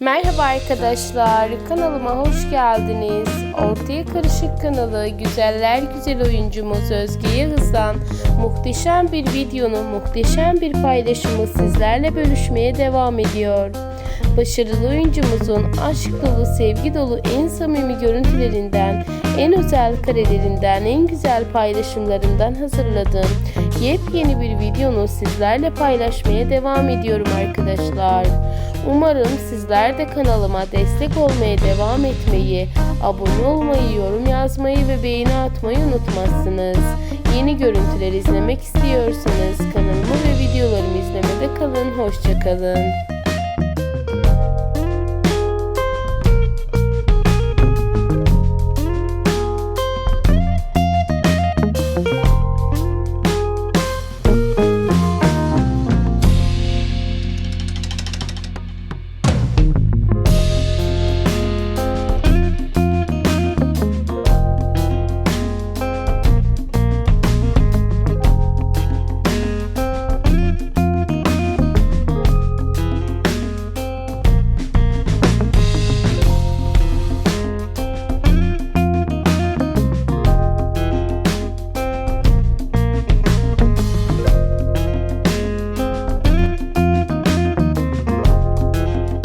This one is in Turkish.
Merhaba arkadaşlar, kanalıma hoş geldiniz. Ortaya Karışık kanalı güzeller güzel oyuncumuz Özge Yağız'dan muhteşem bir videonun muhteşem bir paylaşımı sizlerle bölüşmeye devam ediyor. Başarılı oyuncumuzun aşk dolu, sevgi dolu en samimi görüntülerinden, en özel karelerinden, en güzel paylaşımlarından hazırladığım yepyeni bir videonu sizlerle paylaşmaya devam ediyorum arkadaşlar. Umarım sizler de kanalıma destek olmaya devam etmeyi, abone olmayı, yorum yazmayı ve beğeni atmayı unutmazsınız. Yeni görüntüler izlemek istiyorsanız kanalımı ve videolarımı izlemede kalın. Hoşçakalın.